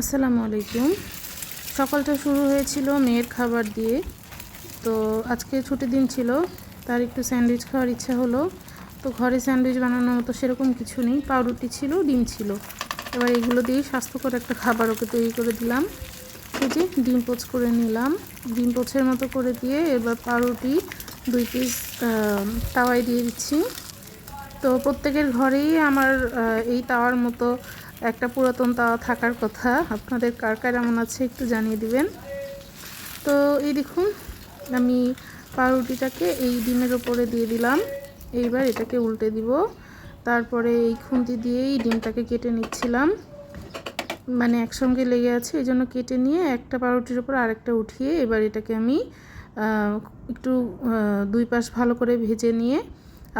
আসসালামু আলাইকুম। সকালটা শুরু হয়েছিল মেয়ের খাবার দিয়ে। তো আজকে ছুটির দিন ছিল, তার একটু স্যান্ডউইচ খাওয়ার ইচ্ছা হলো। তো ঘরে স্যান্ডউইচ বানানোর মতো সেরকম কিছু নেই, পাউরুটি ছিল, ডিম ছিল। এবার এগুলো দিয়েই স্বাস্থ্যকর একটা খাবার ওকে তৈরি করে দিলাম। যে ডিম পোচ করে নিলাম। ডিম পোচের মতো করে দিয়ে এবার পাউরুটি, দুই পিস তাওয়ায় দিয়ে দিচ্ছি। তো প্রত্যেকের ঘরেই আমার এই তাওয়ার মতো একটা পুরাতন তাওয়া থাকার কথা। আপনাদের কার কার এমন আছে একটু জানিয়ে দিবেন। তো এই দেখুন, আমি পাউরুটিটাকে এই ডিমের ওপরে দিয়ে দিলাম। এইবার এটাকে উল্টে দিব। তারপরে এই খুন্তি দিয়েই ডিমটাকে কেটে নিচ্ছিলাম। মানে একসঙ্গে লেগে আছে, এই জন্য কেটে নিয়ে একটা পাউরুটির উপর আরেকটা উঠিয়ে এবার এটাকে আমি একটু দুই পাশ ভালো করে ভেজে নিয়ে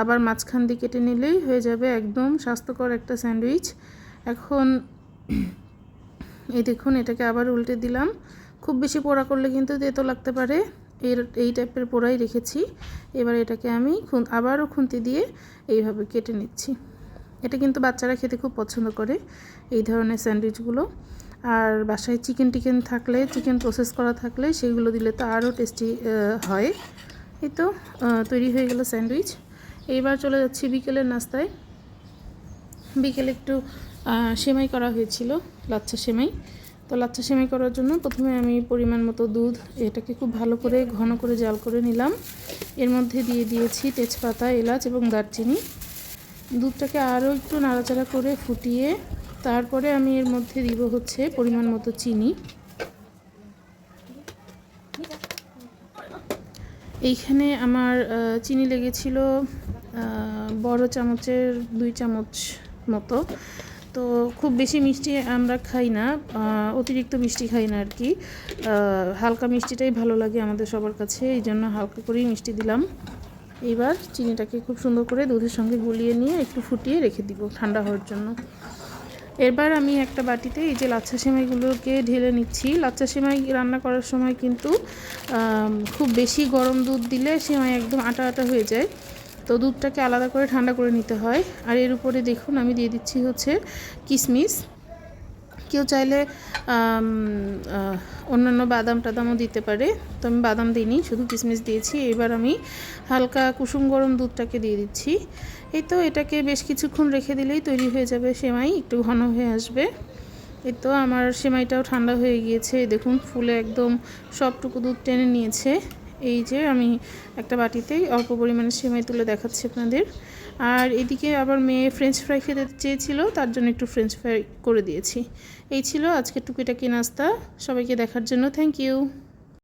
আবার মাঝখান দিয়ে কেটে নিলেই হয়ে যাবে একদম স্বাস্থ্যকর একটা স্যান্ডউইচ। এখন এই দেখুন, এটাকে আবার উল্টে দিলাম। খুব বেশি পোড়া করলে কিন্তু তেতো লাগতে পারে। এর, এই টাইপের পোড়াই রেখেছি। এবার এটাকে আমি খুন, আবারও খুন্তি দিয়ে এইভাবে কেটে নিচ্ছি। এটা কিন্তু বাচ্চারা খেতে খুব পছন্দ করে, এই ধরনের স্যান্ডউইচগুলো। আর বাসায় চিকেন টিকেন থাকলে, চিকেন প্রসেস করা থাকলে সেগুলো দিলে তো আরও টেস্টি হয়। এই তো তৈরি হয়ে গেল স্যান্ডউইচ। এইবার চলে যাচ্ছি বিকেলের নাস্তায়। বিকেলে একটু সেমাই করা হয়েছিল, লাচ্ছা সেমাই। তো লাচ্ছা সেমাই করার জন্য প্রথমে আমি পরিমাণ মতো দুধ, এটাকে খুব ভালো করে ঘন করে জাল করে নিলাম। এর মধ্যে দিয়ে দিয়েছি তেজপাতা, এলাচ এবং দারচিনি। দুধটাকে আরও একটু নাড়াচাড়া করে ফুটিয়ে, তারপরে আমি এর মধ্যে দিব হচ্ছে পরিমাণ মতো চিনি। এইখানে আমার চিনি লেগেছিল বড় চামচের দুই চামচ মতো। তো খুব বেশি মিষ্টি আমরা খাই না অতিরিক্ত মিষ্টি খাই না আর কি। হালকা মিষ্টিটাই ভালো লাগে আমাদের সবার কাছে, এই জন্য হালকা করেই মিষ্টি দিলাম। এইবার চিনিটাকে খুব সুন্দর করে দুধের সঙ্গে গুলিয়ে নিয়ে একটু ফুটিয়ে রেখে দিব ঠান্ডা হওয়ার জন্য। এরবার আমি একটা বাটিতে এই যে লাচ্ছা সেমাইগুলোকে ঢেলে নিচ্ছি। লাচ্ছা সেমাই রান্না করার সময় কিন্তু খুব বেশি গরম দুধ দিলে সেমাই একদম আটা আটা হয়ে যায়। তো দুধটাকে আলাদা করে ঠান্ডা করে নিতে হয়। আর এর উপরে দেখুন, আমি দিয়ে দিচ্ছি হচ্ছে কিশমিশ কেউ চাইলে অন্যান্য বাদাম টাদামও দিতে পারে, তো আমি বাদাম দিইনি, শুধু কিশমিশ দিয়েছি। এবার আমি হালকা কুসুম গরম দুধটাকে দিয়ে দিচ্ছি। এই তো, এটাকে বেশ কিছুক্ষণ রেখে দিলেই তৈরি হয়ে যাবে সেমাই, একটু ঘন হয়ে আসবে। এই তো, আমার সেমাইটাও ঠান্ডা হয়ে গিয়েছে। দেখুন, ফুলে একদম সবটুকু দুধ টেনে নিয়েছে। এই যে আমি একটা বাটিতেই অল্প পরিমাণে সেমাই তুলে দেখাচ্ছি আপনাদের। আর এদিকে আবার মেয়ে ফ্রেঞ্চ ফ্রাই খেতে চেয়েছিল, তার জন্য একটু ফ্রেঞ্চ ফ্রাই করে দিয়েছি। এই ছিল আজকে টুকিটাকি নাস্তা। সবাইকে দেখার জন্য থ্যাংক ইউ